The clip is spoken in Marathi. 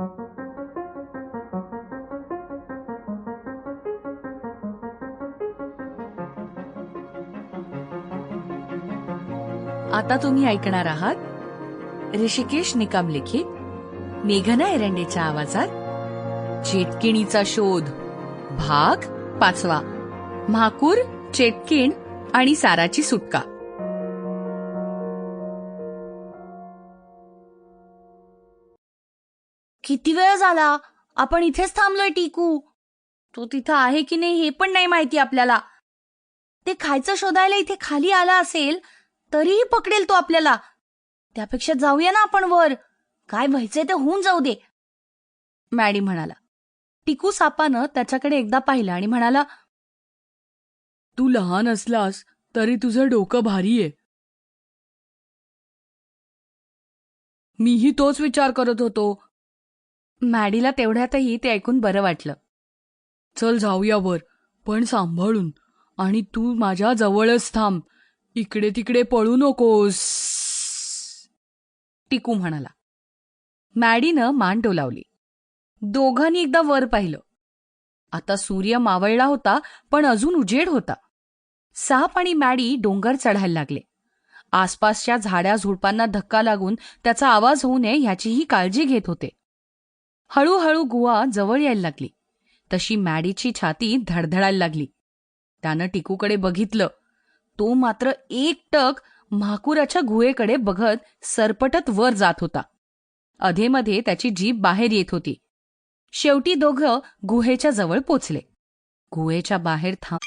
आता तुम्ही ऐकणार आहात ऋषिकेश निकाम लिखित मेघना एरंडेच्या आवाजात. चेटकिणीचा शोध भाग पाचवा. म्हाकूर चेटकिण आणि साराची सुटका. किती वेळ झाला? आपण इथेच थांबलोय टिकू. तो तिथं आहे की नाही हे पण नाही माहिती आपल्याला. ते खायचं शोधायला इथे खाली आला असेल तरीही पकडेल तो आपल्याला. त्यापेक्षा जाऊया ना आपण वर. काय व्हायचंय ते होऊन जाऊ दे. मॅडी म्हणाला. टिकू सापानं त्याच्याकडे एकदा पाहिलं आणि म्हणाला तू लहान असलास तरी तुझं डोकं भारी आहे. मीही तोच विचार करत होतो. मॅडीला तेवढ्यातही ते ऐकून बरं वाटलं. चल जाऊया वर पण सांभाळून. आणि तू माझ्या जवळच थांब. इकडे तिकडे पळू नकोस. टिकू म्हणाला. मॅडीनं मान डोलावली दोघांनी एकदा वर पाहिलं. आता सूर्य मावळला होता पण अजून उजेड होता. साप आणि मॅडी डोंगर चढायला लागले. आसपासच्या झाड्या झुडपांना धक्का लागून त्याचा आवाज होऊ नये ह्याचीही काळजी घेत होते. हळूहळू गुहा जवळ यायला लागली. तशी मॅडीची छाती धडधडायला लागली. त्यानं टिकूकडे बघितलं. तो मात्र एक टक म्हाकुराच्या गुहेकडे बघत सरपटत वर जात होता. अधेमध्ये त्याची जीभ बाहेर येत होती. शेवटी दोघं गुहेच्या जवळ पोचले. गुहेच्या बाहेर थांब.